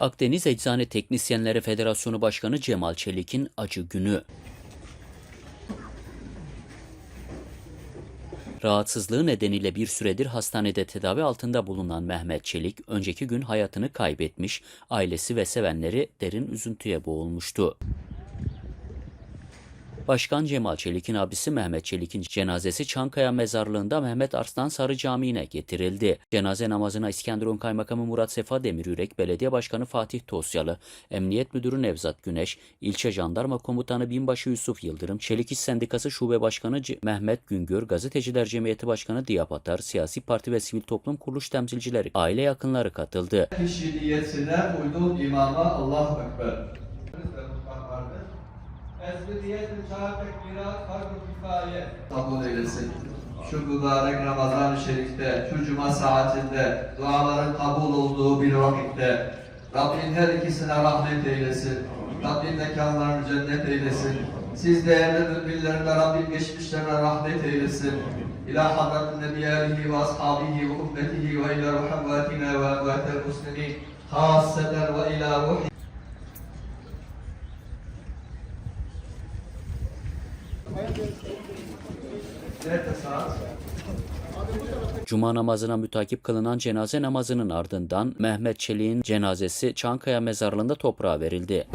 Akdeniz Eczane Teknisyenleri Federasyonu Başkanı Cemal Çelik'in acı günü. Rahatsızlığı nedeniyle bir süredir hastanede tedavi altında bulunan Mehmet Çelik, önceki gün hayatını kaybetmiş, ailesi ve sevenleri derin üzüntüye boğulmuştu. Başkan Cemal Çelik'in abisi Mehmet Çelik'in cenazesi Çankaya Mezarlığı'nda Mehmet Arslan Sarı Camii'ne getirildi. Cenaze namazına İskenderun Kaymakamı Murat Sefa Demiryürek, Belediye Başkanı Fatih Tosyalı, Emniyet Müdürü Nevzat Güneş, İlçe Jandarma Komutanı Binbaşı Yusuf Yıldırım, Çelik İş Sendikası Şube Başkanı C- Mehmet Güngör, Gazeteciler Cemiyeti Başkanı Diyap Atar, siyasi parti ve sivil toplum kuruluş temsilcileri, aile yakınları katıldı. kişiliyetine uyduğum imama Allahu Ekber. Ezbediyet-i çağ tekbirat fark-ı kifaye. Kabul eylesin. Şu mübarek Ramazan-ı Şerif'te, şu cuma saatinde, duaların kabul olduğu bir vakitte, Rabbim her ikisine rahmet eylesin. Rabbim mekanlarını cennet eylesin. Siz değerli müminlerine Rabbim geçmişlerine rahmet eylesin. İlâ hadrat-ı nebiyâlihi ve ashabihi ve ümmetihi ve ilâ ruhavvâtina ve emvâtel muslimin. Hasseten ve ilâ ruhi Cuma namazına mütakip kılınan cenaze namazının ardından Mehmet Çelik'in cenazesi Çankaya Mezarlığı'nda toprağa verildi.